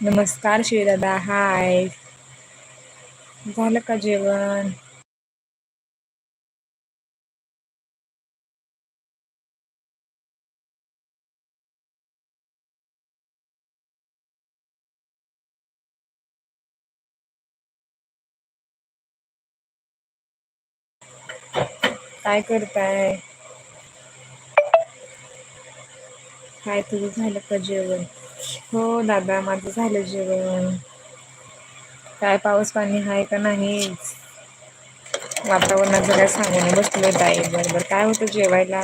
नमस्कार शिवदादा हाय झालं का जेवण? काय करताय? काय तुझं झालं का जेवण? हो दादा माझं झालं जेवण. काय पाऊस पाणी आहे का नाही वातावरणाचं काय सांगून बसलं ताई बरोबर. काय होतं जेवायला?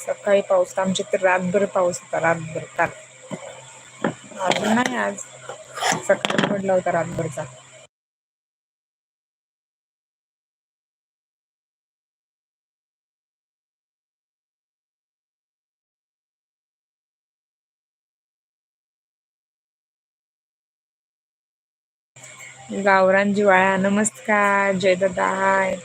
सकाळी पाऊस आमच्या तर रातभर पाऊस होता रातभर काल. अजून नाही आज. सकाळी पडला होता रातभरचा. गावरान जिवाळा नमस्कार जयदत्ता हाय.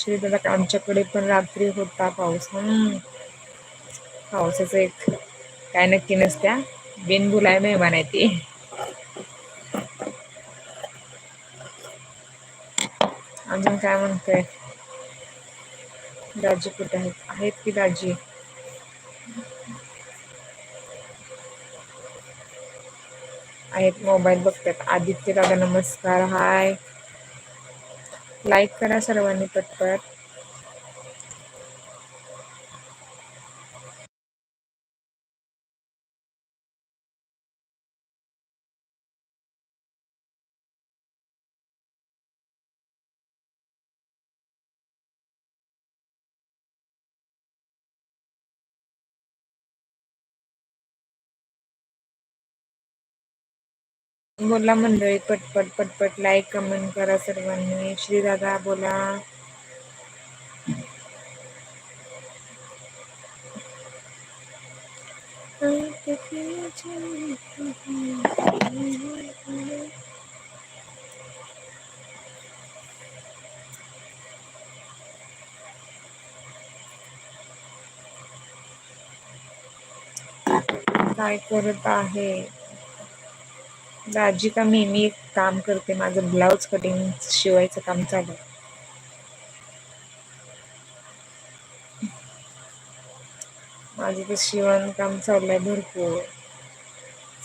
श्रीदादा आमच्याकडे पण रात्री होता पाऊस. हम्म. पावसाच एक काय नक्की नसत्या. बिन बुलाय मेहमान आहे ती. अजून काय म्हणतोय? दाजी कुठे आहेत? आहेत की दाजी? आहेत मोबाईल बघतात. आदित्य दादा नमस्कार. हाय. लाईक करा सर्वांनी पटपट. बोला मंडळी पटपट पटपट लाईक कमेंट करा सर्वांनी. श्रीदादा बोला. काय करत आहे? दाजी का मी मी एक काम करते माझं ब्लाऊज कटिंग शिवायचं काम चालू आहे. माझं तर शिवण काम चाललंय भरपूर.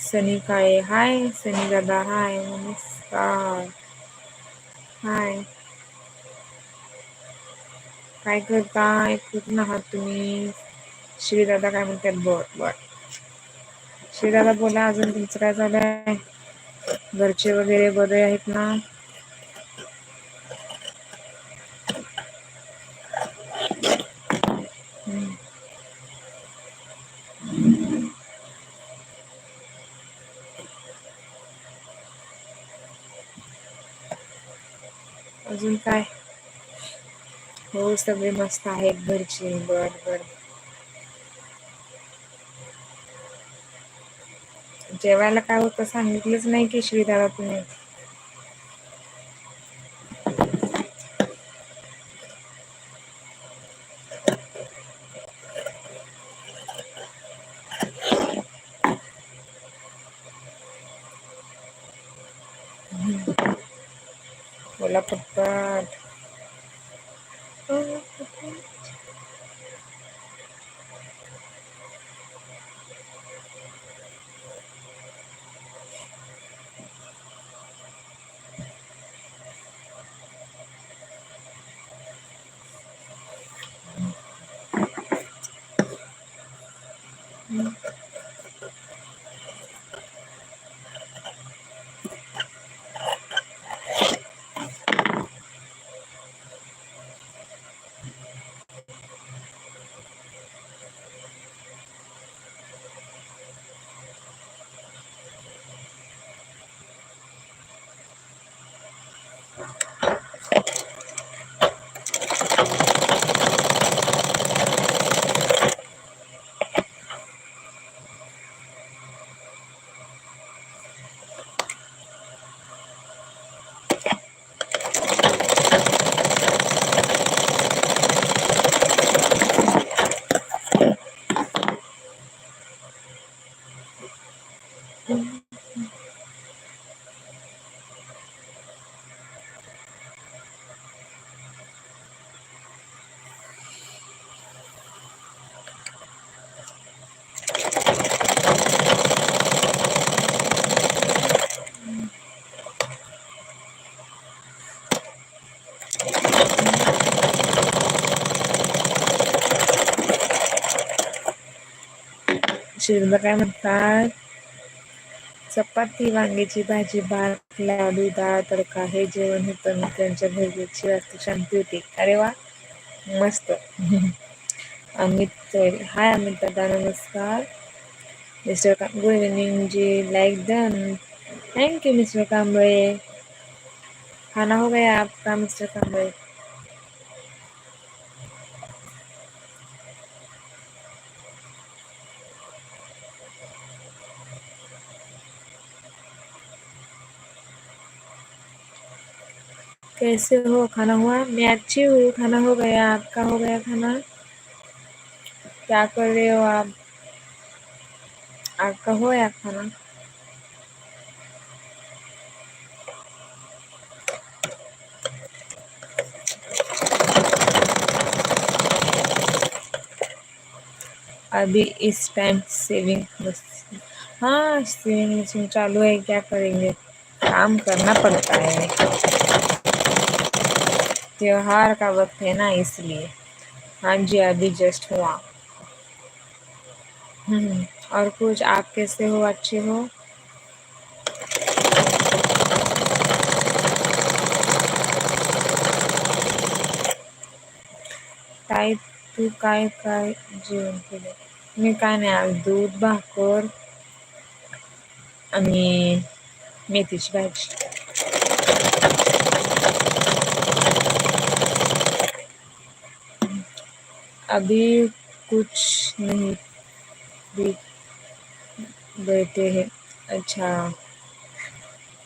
सनी काळे हाय सनी दादा हाय नमस्कार. हाय. काय करताय कुठून आहात तुम्ही? श्रीदादा काय म्हणतात? बर बर श्रीदादा बोला अजून तुमचं काय झालंय घरचे वगैरे बरे आहेत ना? अजून काय? हो सगळे मस्त आहेत घरचे बर बर. जेवायला काय होतं सांगितलंच नाही की श्रीदादा तुम्ही. बोला पप्पा. चिरुला काय म्हणतात. चपाती वांग्याची भाजी भात लाडू डाळ तडका हे जेवण होतं मी त्यांच्या घरची वास्तू शांती होती. अरे वा मस्त. अमित हाय अमित दादा नमस्कार. Mister good evening ji like done thank you mister Kamble. खाना हो गया आपका मिस्टर कांबळे? कैसे हो? खाना हुआ? मैं अच्छी हूँ खाना हो गया? आपका हो गया खाना? क्या कर रहे हो आप? आपका हो या खाना? अभी इस टाइम सेविंग हाँ सेविंग मशीन चालू है। क्या करेंगे? काम करना पड़ता है। त्योहार का वक्त है ना इसलिए। हाँ जी, अभी जस्ट हुआ। हम्म और कुछ आप कैसे हो? अच्छे हो? तू काय काय जेवण केलं मी काय नाही, आज दूध भाकर आणि मेथीची भाजी। अभी कुछ नहीं बैठे हैं। अच्छा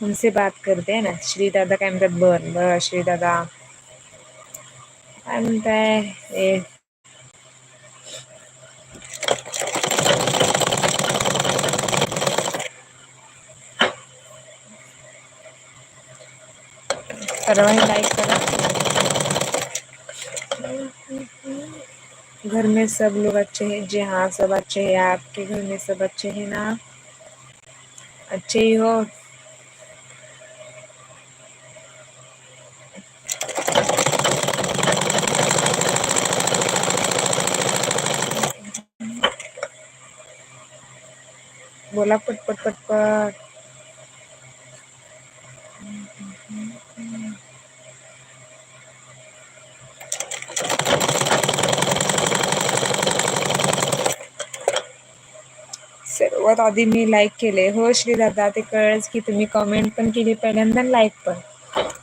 हमसे बात करते हैं ना? श्री दादा काय म्हणतात बर बर श्री दादा। काय ए लाईक करा घर में सब लोग अच्छे हैं। जी हाँ सब अच्छे हैं। आपके घर में सब अच्छे हैं ना? अच्छे ही हो? बोला पटपट पटपट सर्वात आधी मी लाईक केले. हो श्री दादा ते कळच की तुम्ही कमेंट पण केली पहिल्यांदा लाईक पण.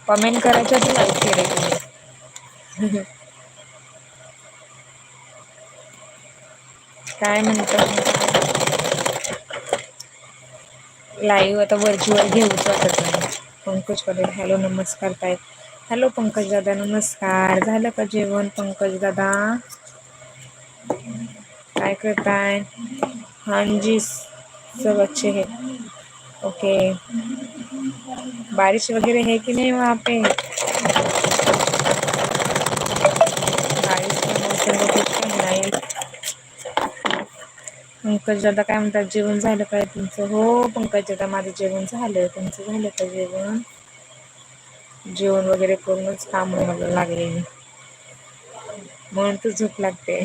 कमेंट करायच्या आधी लाईक केले तुम्ही. काय म्हणतात लाईव्ह आता व्हर्च्युअल घेऊच वाटत पंकज पटेल हॅलो नमस्कार ताई. हॅलो पंकज दादा नमस्कार. झालं का जेवण पंकज दादा? काय करताय? हांजी सब अच्छे हैं। ओके। बारिश वगैरह है कि नहीं वहाँ पे? बारिश का मौसम वगैरे नाही। पंकज दादा काय म्हणतात जेवण झालं काय तुमचं? हो पंकज दादा माझं जेवण झालं तुमचं झालं का जेवण? जेवण वगैरे करूनच काम मला लागले. म्हणून तर झोप लागते.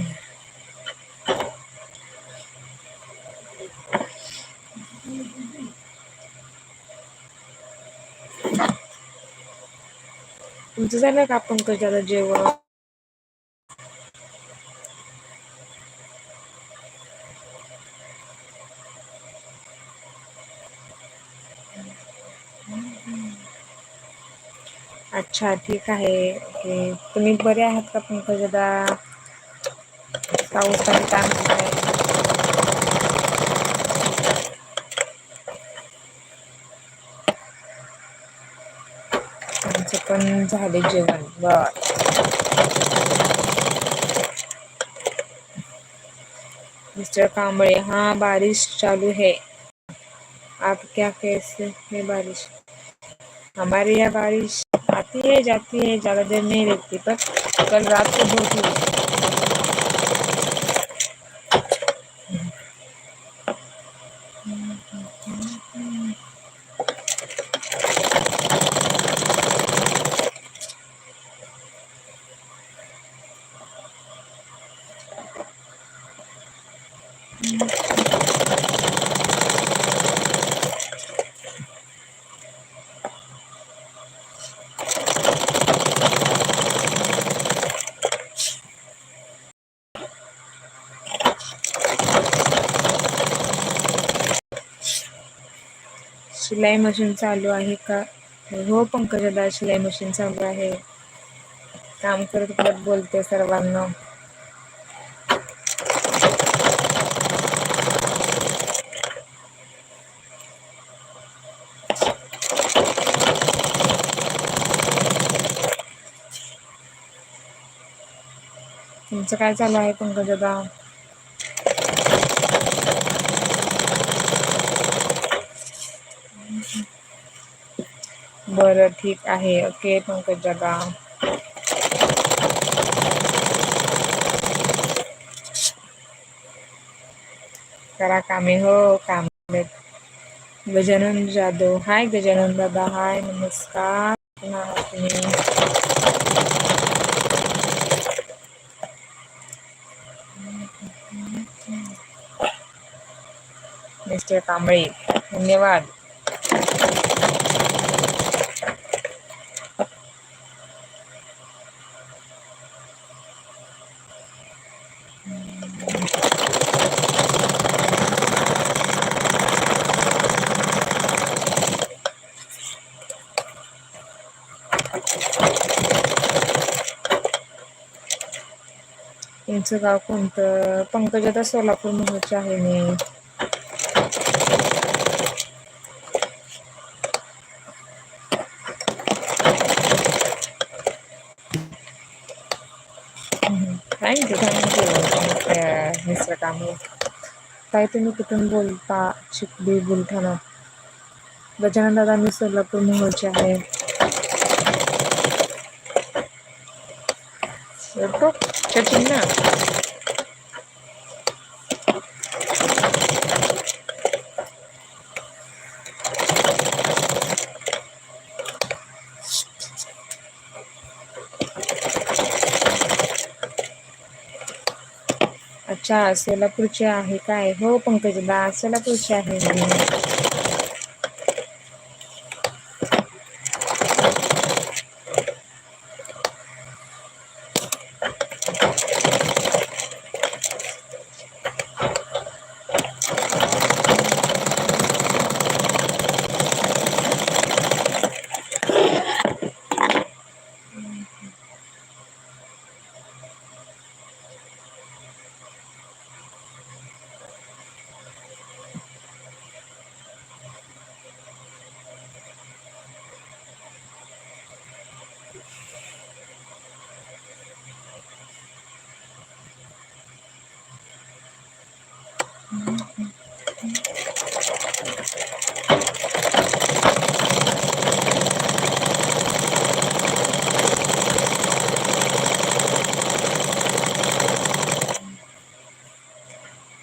तुमचं झालं का पंकज दादा जेवण? अच्छा ठीक आहे. ओके तुम्ही बरे आहात का पंकज दादा पाऊस पाणी काय म्हणताय? झाले जेवण बर मिस्टर कांबळे हाँ बारिश चालू है। आप क्या कैसे है बारिश? हमारे यहाँ बारिश आती है, जाती है, ज़्यादा देर नहीं रहती, पर कल रात को बहुत हुई शिलाई मशीन चालू आहे का? हो पंकजदा शिलाई मशीन चालू आहे. काम करत करत बोलते सर्वांना. तुमचं काय चालू आहे पंकजदा? बरं, ठीक आहे. ओके पंकजादा करा कामे, हो, काम. गजानन जाधव. हाय, गजानन दादा. हाय, नमस्कार. मिस्टर कांबळे, धन्यवाद. तुमचं गाव कोणतं? पंकजाता सोलापूर म्हणूनच आहे मी thank you thank you mister Kamble काय तुम्ही कुठून बोलता? चिखली बुलढाणा. गजानन दादा मी सोलापूर मोहोळचे आहे. येतो अच्छा सोलापूरचे आहे काय? हो पंकजदा सोलापूरचे आहे.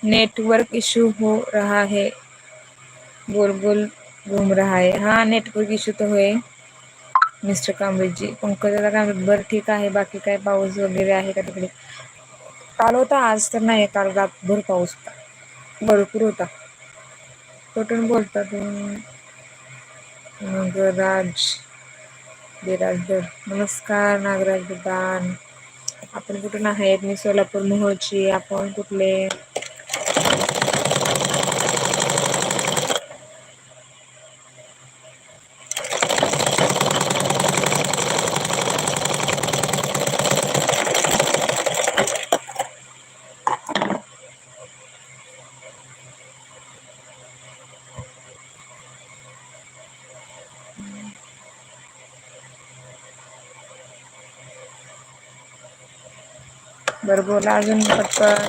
नेटवर्क इशू हो रहा है। गोल गोल घूम रहा है। हा नेटवर्क इशू तर होय मिस्टर कांबळेजी पंकजाला कांबळे बरं ठीक आहे बाकी काय पाऊस वगैरे आहे का तिकडे? काल होता आज तर नाही काल रातभर पाऊस होता. भरपूर होता. कुठून बोलता तुम्ही? नागराज बिराजदार नमस्कार नागराज दान आपण कुठून आहेत? मी सोलापूर मोहची आपण कुठले? बरं बोला अजून पटकन.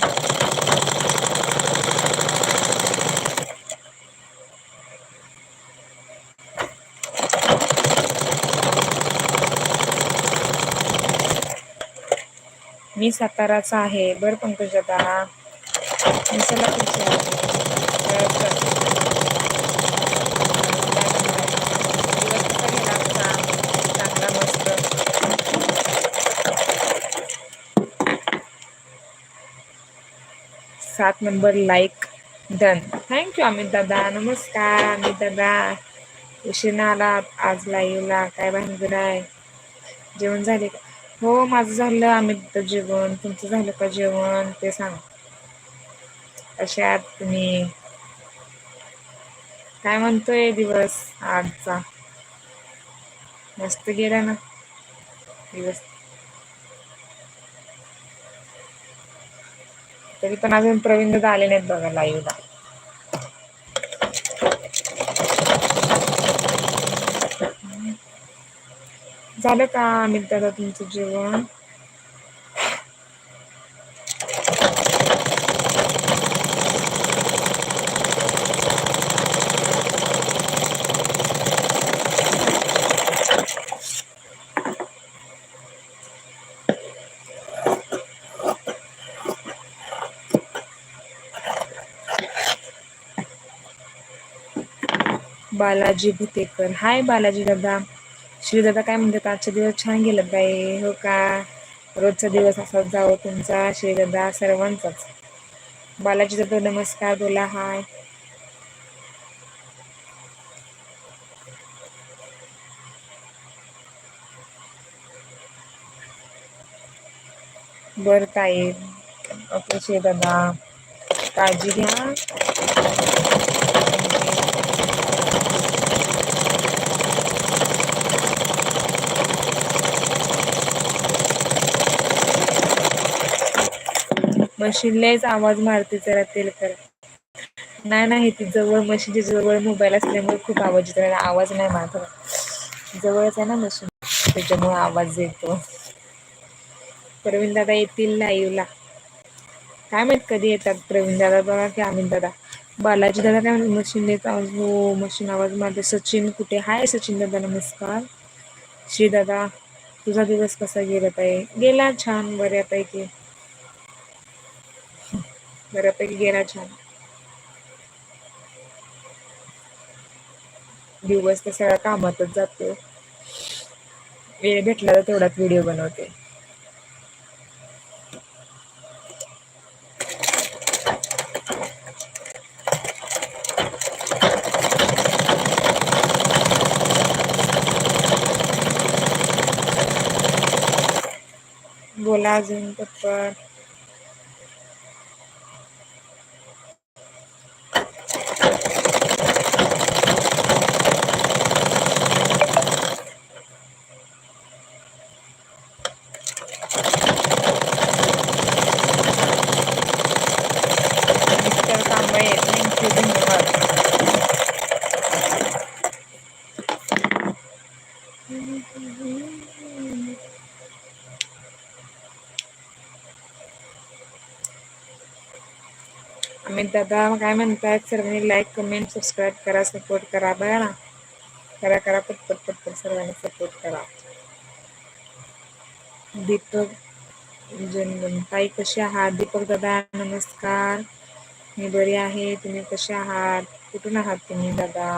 मी साताराचा आहे बरं पंकज दादा मी चला आहे बरं, बरं. दिवस कसा गेला आजचा? चांगला मस्त सात number like done. Thank you Amit दादा. नमस्कार अमित दादा. उशिरा आलात आज लाईव्हला काय भानगड आहे? जेवण झाले का? हो माझं झालं अमित जेवण. तुमचं झालं का जेवण? ते सांग. असे आहात तुम्ही? काय म्हणतोय दिवस आजचा? मस्त गेला ना? दिवस. तरी पण अजून प्रवीण दादा आले नाहीत बघा लाईव्हला. झालं का अमित दादा तुमचं जेवण? बालाजी भुतेकर हाय बालाजी दादा. श्रीदादा काय म्हणतात आजचा दिवस छान गेला बाई हो का? रोजचा दिवस असाच जावं तुमचा श्रीदादा सर्वांचाच. बालाजी दादा नमस्कार बोला हाय. बर ताई ओके श्रीदादा काळजी घ्या. मशीन लयच आवाज मारते जरा तेल करा. नाही नाही ती जवळ मशीनच्या जवळ मोबाईल असल्यामुळे खूप आवाज येतो आवाज नाही मात्र जवळच आहे ना मशीन त्याच्यामुळे आवाज येतो. प्रवीण दादा येतील लाईव्हला. काय माहीत कधी येतात प्रवीण दादा बघा की आमिन दादा. बालाजी दादा काय मशीन येत आवाज हो मशीन आवाज मारते सचिन कुठे हाय सचिन दादा नमस्कार. श्री दादा तुझा दिवस कसा गेला ताई गेला छान बऱ्यापैकी. बऱ्यापैकी गेला छान. दिवस तर सगळ्या कामातच जातो वेळ भेटला तर तेवढाच व्हिडिओ बनवते. बोला अजून पप्पा मिस्टर कांबळे थँक्यू धन्यवाद. अमित दादा काय म्हणतायत सर्वांनी लाईक कमेंट सबस्क्राईब करा सपोर्ट करा बघा ना. करा करा पटपट पटपट सर्वांनी सपोर्ट करा. दीपक ताई कसे आहात दीपक दादा नमस्कार. मी बरी आहे तुम्ही कसे आहात कुठून आहात तुम्ही दादा?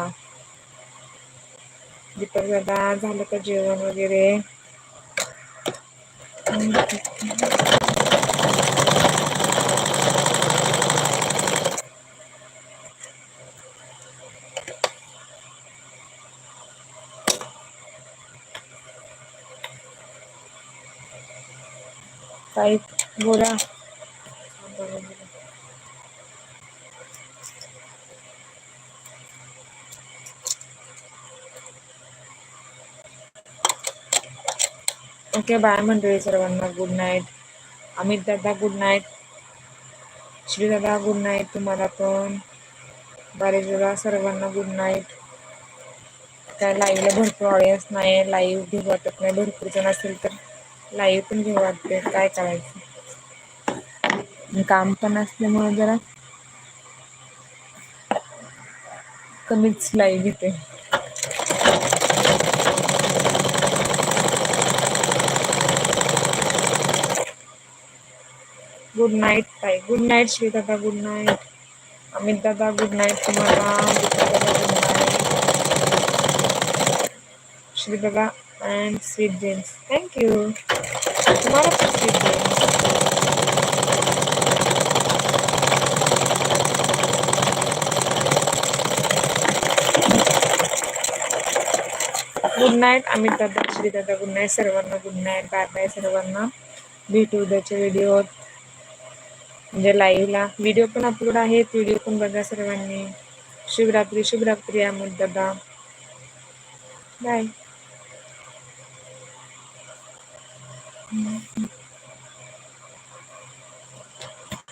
दीपक दादा झालं का जेवण वगैरे? ताई बोला. ओके बाय मंडळी सर्वांना गुड नाईट अमित दादा गुड नाईट. श्री दादा गुड नाईट तुम्हाला पण. बरेच सर्वांना गुड नाईट. काय लाईव्हला भरपूर ऑडियन्स नाही लाईव्ह घेऊ वाटत नाही भरपूर जण असेल तर लाईव्ह पण घेऊ अपडेट काय करायचं. काम पण असल्यामुळे जरा कमीच लाईव्ह घेते. गुड नाईट ताई गुड नाईट श्री दादा गुड नाईट. अमित दादा गुड नाईट तुम्हाला श्री दादा अँड स्वीट ड्रीम्स थँक्यू तुम्हाला पण sweet dreams. Good night Amit दादा श्री दादा गुड नाईट सर्वांना गुड नाईट बाय बाय सर्वांना. भेटू उद्याच्या व्हिडिओत. म्हणजे लाईव्हला व्हिडिओ पण अपलोड आहेत व्हिडिओ पण बघा सर्वांनी शिवरात्री शिवरात्री अमोल दादा बाय Thank you.